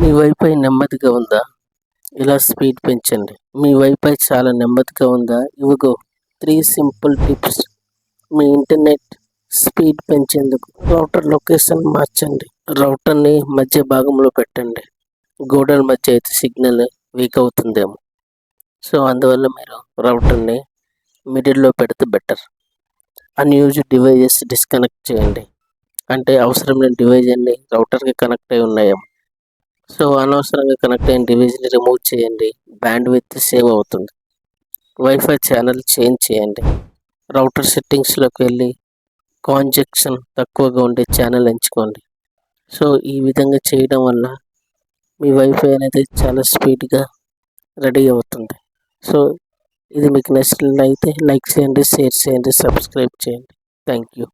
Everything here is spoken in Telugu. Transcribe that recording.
మీ వైఫై నెమ్మదిగా ఉందా? ఇలా స్పీడ్ పెంచండి. మీ వైఫై చాలా నెమ్మదిగా ఉందా? ఇవిగో త్రీ సింపుల్ టిప్స్ మీ ఇంటర్నెట్ స్పీడ్ పెంచేందుకు రౌటర్ లొకేషన్ మార్చండి. రౌటర్ని మధ్య భాగంలో పెట్టండి. గోడల మధ్య అయితే సిగ్నల్ వీక్ అవుతుందేమో. సో అందువల్ల మీరు రౌటర్ని మిడిల్లో పెడితే బెటర్ అన్యూజ్డ్ డివైజెస్ డిస్కనెక్ట్ చేయండి. అంటే అవసరం లేని డివైజ్ అన్ని రౌటర్కి కనెక్ట్ అయి ఉన్నాయేమో. సో అనవసరంగా కనెక్ట్ అయిన డివైజ్ని రిమూవ్ చేయండి. బ్యాండ్ విత్ సేవ్ అవుతుంది. వైఫై ఛానల్ చేంజ్ చేయండి. రౌటర్ సెట్టింగ్స్లోకి వెళ్ళి కాంజెక్షన్ తక్కువగా ఉండే ఛానల్ ఎంచుకోండి. సో ఈ విధంగా చేయడం వల్ల మీ వైఫై అనేది చాలా స్పీడ్గా రెడీ అవుతుంది. సో ఇది మీకు నచ్చినట్లయితే లైక్ చేయండి షేర్ చేయండి సబ్స్క్రైబ్ చేయండి. Thank you